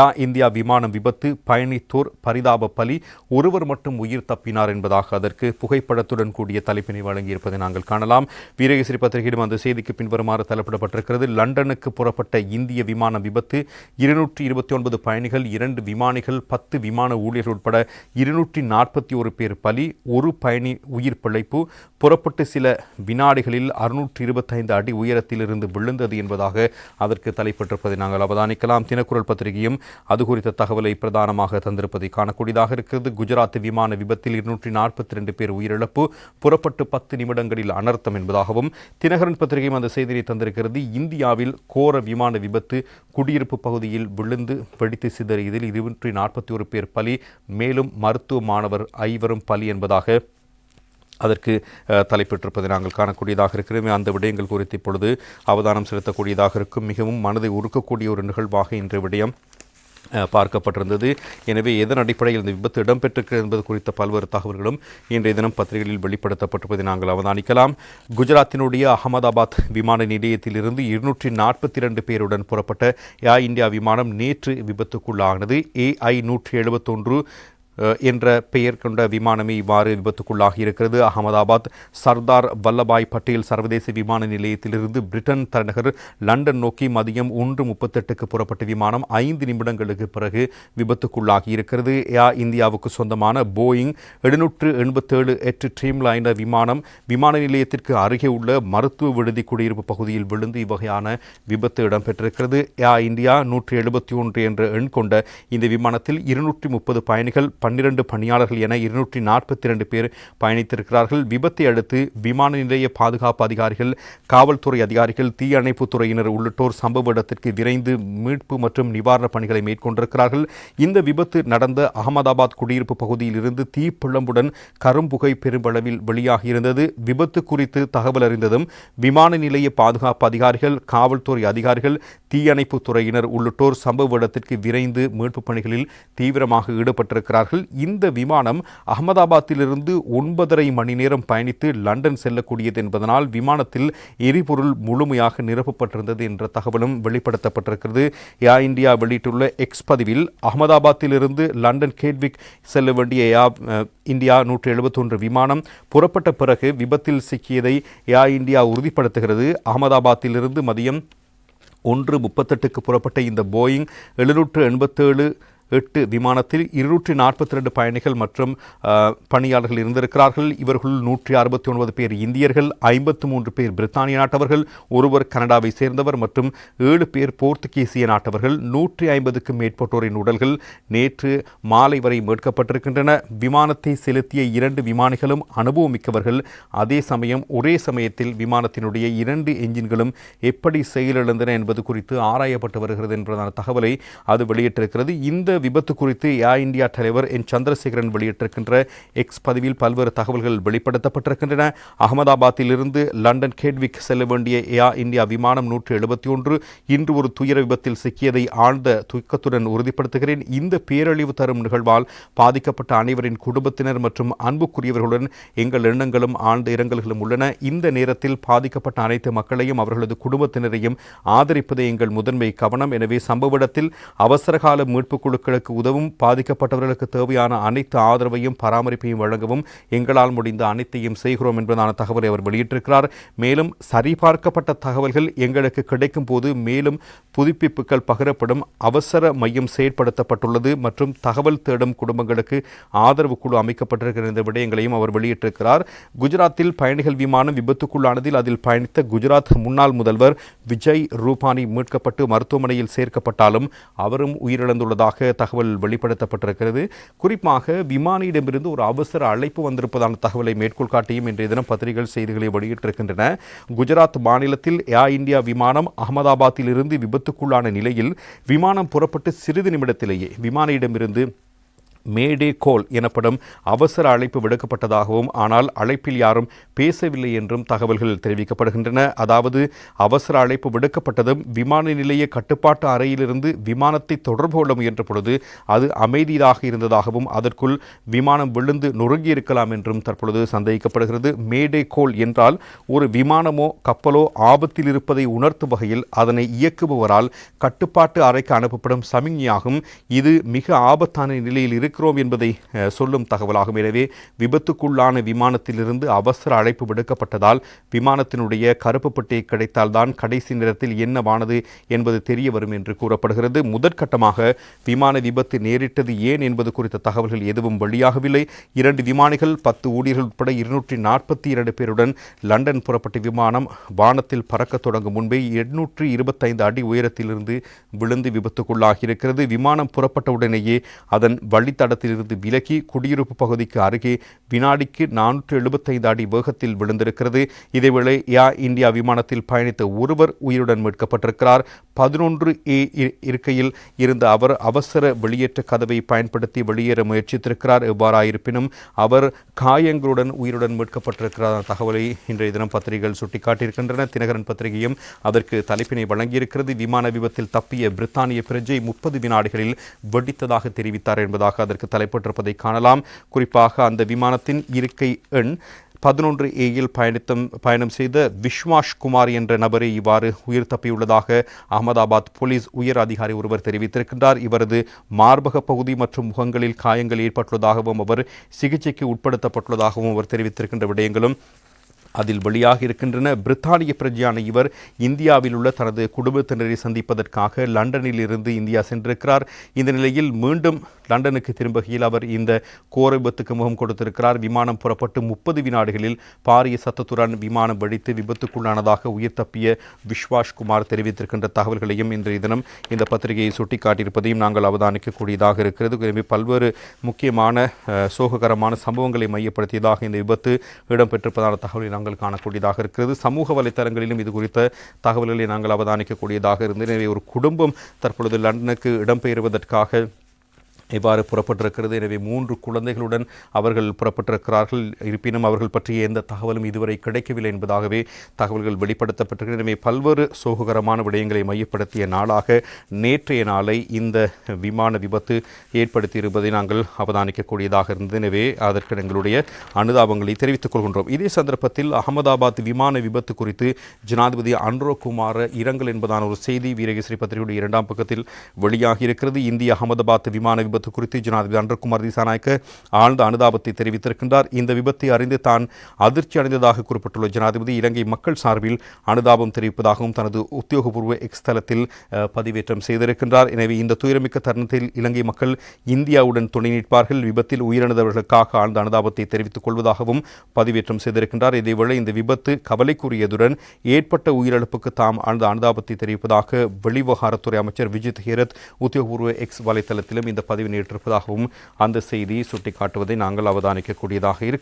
ஏர் India விமானம் விபத்து பயணித்தோர் பரிதாப பலி ஒருவர் மட்டும் உயிர் தப்பினார் என்பதாக அதற்கு புகைப்படத்துடன் கூடிய தலைப்பினை வழங்கியிருப்பதை நாங்கள் காணலாம். வீரகேசரி பத்திரிகையிடம் அந்த செய்திக்கு பின்வருமாறு தலைப்பிடப்பட்டிருக்கிறது லண்டனுக்கு புறப்பட்ட இந்திய விமான விபத்து இருநூற்றி இருபத்தி ஒன்பது பயணிகள் இரண்டு விமானிகள் பத்து விமான ஊழியர்கள் உட்பட இருநூற்றி நாற்பத்தி ஒரு பேர் பலி ஒரு பயணி உயிர் பிழைப்பு புறப்பட்டு சில வினாடிகளில் அறுநூற்றி இருபத்தைந்து அடி உயரத்திலிருந்து விழுந்தது என்பதாக அதற்கு தலைப்பட்டிருப்பதை நாங்கள் அவதானிக்கலாம். தினக்குரல் பத்திரிகையும் அது குறித்த தகவலை பிரதானமாக தந்திருப்பதை காணக்கூடியதாக இருக்கிறது. குஜராத் விமான விபத்தில் இருநூற்றி நாற்பத்தி ரெண்டு பேர் உயிரிழப்பு புறப்பட்டு பத்து நிமிடங்களில் அனர்த்தம் என்பதாகவும் தினகரன் பத்திரிகையும் அந்த செய்தியை தந்திருக்கிறது. இந்தியாவில் கோர விமான விபத்து குடியிருப்பு பகுதியில் விழுந்து வெடித்து சிதறியதில் இருநூற்றி நாற்பத்தி ஒரு பேர் பலி மேலும் மருத்துவ மாணவர் ஐவரும் பலி என்பதாக அதற்கு தலைப்பெற்றிருப்பதை நாங்கள் காணக்கூடியதாக இருக்கிறோம் அந்த விடயங்கள் குறித்து இப்பொழுது அவதானம் செலுத்தக்கூடியதாக இருக்கும். மிகவும் மனதை உருக்கக்கூடிய ஒரு நிகழ்வாக இன்றைய விடயம் பார்க்கப்பட்டிருந்தது. எனவே எதன் அடிப்படையில் இந்த விபத்து இடம்பெற்றிருக்கிறது என்பது குறித்த பல்வேறு தகவல்களும் இன்றைய தினம் பத்திரிகைகளில் வெளிப்படுத்தப்பட்டிருப்பதை நாங்கள் அவதானிக்கலாம். குஜராத்தினுடைய அகமதாபாத் விமான நிலையத்திலிருந்து இருநூற்றி நாற்பத்தி இரண்டு பேருடன் புறப்பட்ட ஏர் இந்தியா விமானம் நேற்று விபத்துக்குள்ளானது. ஏஐ நூற்றி எழுபத்தொன்று என்ற பெயர் கொண்ட விமானமே இவ்வாறு விபத்துக்குள்ளாகி இருக்கிறது. அகமதாபாத் சர்தார் வல்லபாய் பட்டேல் சர்வதேச விமான நிலையத்திலிருந்து பிரிட்டன் தலைநகர் லண்டன் நோக்கி மதியம் ஒன்று முப்பத்தெட்டுக்கு புறப்பட்ட விமானம் ஐந்து நிமிடங்களுக்கு பிறகு விபத்துக்குள்ளாகி இருக்கிறது. ஏ இந்தியாவுக்கு சொந்தமான போயிங் எழுநூற்று எண்பத்தேழு எட்டு ட்ரீம் லைனர் விமானம் விமான நிலையத்திற்கு அருகே உள்ள மருத்துவ விடுதி குடியிருப்பு பகுதியில் விழுந்து இவ்வகையான விபத்து இடம்பெற்றிருக்கிறது. ஏ இந்தியா நூற்றி எழுபத்தி ஒன்று என்ற எண் கொண்ட இந்த விமானத்தில் இருநூற்றி முப்பது பயணிகள் பன்னிரண்டு பணியாளர்கள் என இருநூற்றி நாற்பத்தி இரண்டு பேர் பயணித்திருக்கிறார்கள். விபத்தை அடுத்து விமான நிலைய பாதுகாப்பு அதிகாரிகள் காவல்துறை அதிகாரிகள் தீயணைப்புத் துறையினர் உள்ளிட்டோர் சம்பவ இடத்திற்கு விரைந்து மீட்பு மற்றும் நிவாரணப் பணிகளை மேற்கொண்டிருக்கிறார்கள். இந்த விபத்து நடந்த அகமதாபாத் குடியிருப்பு பகுதியில் இருந்து தீப்பிழம்புடன் கரும்புகை பெருமளவில் வெளியாகியிருந்தது. விபத்து குறித்து தகவல் அறிந்ததும் விமான நிலைய பாதுகாப்பு அதிகாரிகள் காவல்துறை அதிகாரிகள் தீயணைப்புத் துறையினர் உள்ளிட்டோர் சம்பவ இடத்திற்கு விரைந்து மீட்புப் பணிகளில் தீவிரமாக ஈடுபட்டிருக்கிறார்கள். இந்த விமானம் அகமதாபாத்திலிருந்து ஒன்பதரை மணி நேரம் பயணித்து லண்டன் செல்லக்கூடியது என்பதனால் விமானத்தில் எரிபொருள் முழுமையாக நிரப்பப்பட்டிருந்தது என்ற தகவலும் வெளிப்படுத்தப்பட்டிருக்கிறது. ஏர் இந்தியா வெளியிட்டுள்ள எக்ஸ் பதிவில் அகமதாபாத்திலிருந்து லண்டன் கேட்விக் செல்ல வேண்டிய ஏர் இந்தியா நூற்றி எழுபத்தொன்று விமானம் புறப்பட்ட பிறகு விபத்தில் சிக்கியதை ஏர் இந்தியா உறுதிப்படுத்துகிறது. அகமதாபாத்திலிருந்து மதியம் ஒன்று முப்பத்தெட்டுக்கு புறப்பட்ட இந்த போயிங் எழுநூற்று எண்பத்தேழு எட்டு விமானத்தில் இருநூற்றி நாற்பத்தி ரெண்டு பயணிகள் மற்றும் பணியாளர்கள் இருந்திருக்கிறார்கள். இவர்களுள் நூற்றி அறுபத்தி ஒன்பது பேர் இந்தியர்கள் ஐம்பத்து மூன்று பேர் பிரித்தானிய நாட்டவர்கள் ஒருவர் கனடாவை சேர்ந்தவர் மற்றும் ஏழு பேர் போர்த்துகீசிய நாட்டவர்கள். நூற்றி ஐம்பதுக்கும் மேற்பட்டோரின் உடல்கள் நேற்று மாலை வரை மீட்கப்பட்டிருக்கின்றன. விமானத்தை செலுத்திய இரண்டு விமானிகளும் அனுபவமிக்கவர்கள். அதே சமயம் ஒரே சமயத்தில் விமானத்தினுடைய இரண்டு என்ஜின்களும் எப்படி செயலிழந்தன என்பது குறித்து ஆராயப்பட்டு வருகிறது என்பதான தகவலை அது வெளியிட்டிருக்கிறது. இந்த விபத்து குறித்து ஏர் இந்தியா தலைவர் என் சந்திரசேகரன் வெளியிட்டிருக்கின்ற எக்ஸ் பதிவில் பல்வேறு தகவல்கள் வெளிப்படுத்தப்பட்டிருக்கின்றன. அகமதாபாத்திலிருந்து லண்டன் கேட்விக் செல்ல வேண்டிய ஏர் இந்தியா விமானம் நூற்று எழுபத்தி ஒன்று இன்று ஒரு துயர விபத்தில் சிக்கியதை ஆழ்ந்த துக்கத்துடன் உறுதிப்படுத்துகிறேன். இந்த பேரழிவு தரும் நிகழ்வால் பாதிக்கப்பட்ட அனைவரின் குடும்பத்தினர் மற்றும் அன்புக்குரியவர்களுடன் எங்கள் எண்ணங்களும் ஆழ்ந்த இரங்கல்களும் உள்ளன. இந்த நேரத்தில் பாதிக்கப்பட்ட அனைத்து மக்களையும் அவர்களது குடும்பத்தினரையும் ஆதரிப்பதே எங்கள் முதன்மை கவனம். எனவே சம்பவ இடத்தில் அவசரகால மீட்பு குழுக்களுக்கு உதவும் பாதிக்கப்பட்டவர்களுக்கு தேவையான அனைத்து ஆதரவையும் பராமரிப்பையும் வழங்கவும் எங்களால் முடிந்த அனைத்தையும் செய்கிறோம் என்பதான தகவலை அவர் வெளியிட்டிருக்கிறார். மேலும் சரிபார்க்கப்பட்ட தகவல்கள் எங்களுக்கு கிடைக்கும் போது மேலும் புதுப்பிப்புகள் பகிரப்படும் அவசர மையம் செயற்படுத்தப்பட்டுள்ளது மற்றும் தகவல் தேடும் குடும்பங்களுக்கு ஆதரவு குழு அமைக்கப்பட்டிருக்கிற இந்த விடயங்களையும் அவர் வெளியிட்டிருக்கிறார். குஜராத்தில் பயணிகள் விமானம் விபத்துக்குள்ளானதில் அதில் பயணித்த குஜராத் முன்னாள் முதல்வர் விஜய் ரூபானி மீட்கப்பட்டு மருத்துவமனையில் சேர்க்கப்பட்டாலும் அவரும் உயிரிழந்துள்ளதாக தகவல் வெளிப்படுத்தப்பட்டிருக்கிறது. குறிப்பாக விமானியிடமிருந்து ஒரு அவசர அழைப்பு வந்திருப்பதான தகவலை மேற்கோள் காட்டியும் இன்றைய தினம் பத்திரிகைகள் செய்திகளை வெளியிட்டிருக்கின்றன. குஜராத் மாநிலத்தில் ஏர் இந்தியா விமானம் அகமதாபாத்தில் இருந்து விபத்துக்குள்ளான நிலையில் விமானம் புறப்பட்டு சிறிது நிமிடத்திலேயே விமானியிடமிருந்து மேடே கோல் எனப்படும் அவசர அழைப்பு விடுக்கப்பட்டதாகவும் ஆனால் அழைப்பில் யாரும் பேசவில்லை என்றும் தகவல்கள் தெரிவிக்கப்படுகின்றன. அதாவது அவசர அழைப்பு விடுக்கப்பட்டதும் விமான நிலைய கட்டுப்பாட்டு அறையிலிருந்து விமானத்தை தொடர்பு கொள்ள முயன்ற பொழுது அது அமைதியாக இருந்ததாகவும் அதற்குள் விமானம் விழுந்து நொறுங்கியிருக்கலாம் என்றும் தற்பொழுது சந்தேகிக்கப்படுகிறது. மேடே கோல் என்றால் ஒரு விமானமோ கப்பலோ ஆபத்தில் இருப்பதை உணர்த்தும் வகையில் அதனை இயக்குபவரால் கட்டுப்பாட்டு அறைக்கு அனுப்பப்படும் சமிக்ஞையாகும். இது மிக ஆபத்தான நிலையில் இருக்கிறோம் என்பதை சொல்லும் தகவலாகும். எனவே விபத்துக்குள்ளான விமானத்திலிருந்து அவசர அழைப்பு விடுக்கப்பட்டதால் விமானத்தினுடைய கருப்பு பட்டியை கிடைத்தால்தான் கடைசி நேரத்தில் என்னவானது என்பது தெரிய வரும் என்று கூறப்படுகிறது. முதற்கட்டமாக விமான விபத்து நேரிட்டது ஏன் என்பது குறித்த தகவல்கள் எதுவும் வெளியாகவில்லை. இரண்டு விமானிகள் பத்து ஊழியர்கள் உட்பட இருநூற்றி நாற்பத்தி இரண்டு பேருடன் லண்டன் புறப்பட்ட விமானம் வானத்தில் பறக்க தொடங்கும் முன்பே எண்ணூற்று இருபத்தைந்து அடி உயரத்திலிருந்து விழுந்து விபத்துக்குள்ளாகியிருக்கிறது. விமானம் புறப்பட்ட உடனேயே அதன் வழித்தடத்திலிருந்து விலகி குடியிருப்பு பகுதிக்கு அருகே வினாடிக்கு நானூற்று எழுபத்தைந்து அடி வேகத்தில் விழுந்திருக்கிறது. இதேவேளை ஏர் இந்தியா விமானத்தில் பயணித்த ஒருவர் உயிருடன் மீட்கப்பட்டிருக்கிறார். பதினொன்று ஏ இ- இருக்கையில் இருந்த அவர் அவசர வெளியேற்ற கதவை பயன்படுத்தி வெளியேற முயற்சித்திருக்கிறார். எவ்வாறாயிருப்பினும் அவர் காயங்களுடன் உயிருடன் மீட்கப்பட்டிருக்கிறார் தகவலை இன்றைய தினம் பத்திரிகைகள் சுட்டிக்காட்டியிருக்கின்றன. தினகரன் பத்திரிகையும் அதற்கு தலைப்பினை வழங்கியிருக்கிறது. விமான விபத்தில் தப்பிய பிரித்தானிய பிரஜை முப்பது வினாடிகளில் வெடித்ததாக தெரிவித்தார் என்பதாக அதற்கு தலைப்பட்டிருப்பதை காணலாம். குறிப்பாக அந்த விமானத்தின் இருக்கை எண் பதினொன்று ஏயில் பயணித்தம் பயணம் செய்த விஸ்வாஷ் குமார் என்ற நபரை இவ்வாறு உயிர் தப்பியுள்ளதாக அகமதாபாத் போலீஸ் உயர் அதிகாரி ஒருவர் தெரிவித்திருக்கின்றார். இவரது மார்பக பகுதி மற்றும் முகங்களில் காயங்கள் ஏற்பட்டுள்ளதாகவும் அவர் சிகிச்சைக்கு உட்படுத்தப்பட்டுள்ளதாகவும் அவர் தெரிவித்திருக்கின்ற விடயங்களும் அதில் வெளியாக இருக்கின்றன. பிரித்தானிய பிரஜையான இவர் இந்தியாவில் உள்ள தனது குடும்பத்தினரை சந்திப்பதற்காக லண்டனில் இருந்து இந்தியா சென்றிருக்கிறார். இந்த நிலையில் மீண்டும் லண்டனுக்கு திரும்புகையில் அவர் இந்த கோர விபத்துக்கு முகம் கொடுத்திருக்கிறார். விமானம் புறப்பட்டு முப்பது வினாடிகளில் பாரிய சத்தத்துடன் விமானம் வெடித்து விபத்துக்குள்ளானதாக உயிர் தப்பிய விஸ்வாஷ் குமார் தெரிவித்திருக்கின்ற தகவல்களையும் இன்றைய தினம் இந்த பத்திரிகையை சுட்டிக்காட்டியிருப்பதையும் நாங்கள் அவதானிக்கக்கூடியதாக இருக்கிறது. எனவே பல்வேறு முக்கியமான சோககரமான சம்பவங்களை மையப்படுத்தியதாக இந்த விபத்து இடம்பெற்றிருப்பதான தகவலை நாங்கள் காணக்கூடியதாக இருக்கிறது. சமூக வலைத்தளங்களிலும் இது குறித்த தகவல்களை நாங்கள் அவதானிக்கக்கூடியதாக இருந்தது. எனவே ஒரு குடும்பம் தற்பொழுது லண்டனுக்கு இடம்பெயர்வதற்காக இவ்வாறு புறப்பட்டிருக்கிறது? எனவே மூன்று குழந்தைகளுடன் அவர்கள் புறப்பட்டிருக்கிறார்கள். இருப்பினும் அவர்கள் பற்றிய எந்த தகவலும் இதுவரை கிடைக்கவில்லை என்பதாகவே தகவல்கள் வெளிப்படுத்தப்பட்டிருக்கிறது. எனவே பல்வேறு சோககரமான விடயங்களை மையப்படுத்திய நாளாக நேற்றைய நாளை இந்த விமான விபத்து ஏற்படுத்தியிருப்பதை நாங்கள் அவதானிக்கக்கூடியதாக இருந்தது. எனவே அதற்கு எங்களுடைய அனுதாபங்களை தெரிவித்துக் கொள்கின்றோம். இதே சந்தர்ப்பத்தில் அகமதாபாத் விமான விபத்து குறித்து ஜனாதிபதி அன்ரோ குமார இரங்கல் என்பதான ஒரு செய்தி வீரகேசரி பத்திரிகையுடைய இரண்டாம் பக்கத்தில் வெளியாகி இருக்கிறது இந்திய அகமதாபாத் விமான விபத்து விபத்து குறித்து ஜனாதிபதி அன்றகுமார் திசாநாயக்க ஆழ்ந்த அனுதாபத்தை தெரிவித்திருக்கின்றார். இந்த விபத்தை அறிந்து தான் அதிர்ச்சி அடைந்ததாக குறிப்பிட்டுள்ள ஜனாதிபதி இலங்கை மக்கள் சார்பில் அனுதாபம் தெரிவிப்பதாகவும் தனது உத்தியோகபூர்வ எக்ஸ் தளத்தில் பதிவேற்றம் செய்திருக்கின்றார். எனவே இந்த துயரமிக்க தருணத்தில் இலங்கை மக்கள் இந்தியாவுடன் துணை நிற்பார்கள். விபத்தில் உயிரிழந்தவர்களுக்காக ஆழ்ந்த அனுதாபத்தை தெரிவித்துக் கொள்வதாகவும் பதிவேற்றம் செய்திருக்கின்றார். இதேவேளை இந்த விபத்து கவலைக்குரியதுடன் ஏற்பட்ட உயிரிழப்புக்கு தாம் ஆழ்ந்த அனுதாபத்தை தெரிவிப்பதாக வெளிவிவகாரத்துறை அமைச்சர் விஜித் ஹேரத் உத்தியோகபூர்வ எக்ஸ் வலைத்தளத்திலும் இந்த பதிவு நேற்றிருப்பதாகவும் அந்த செய்தி சுட்டிக்காட்டுவதை நாங்கள் அவதானிக்கக்கூடியதாக இருக்கிறது.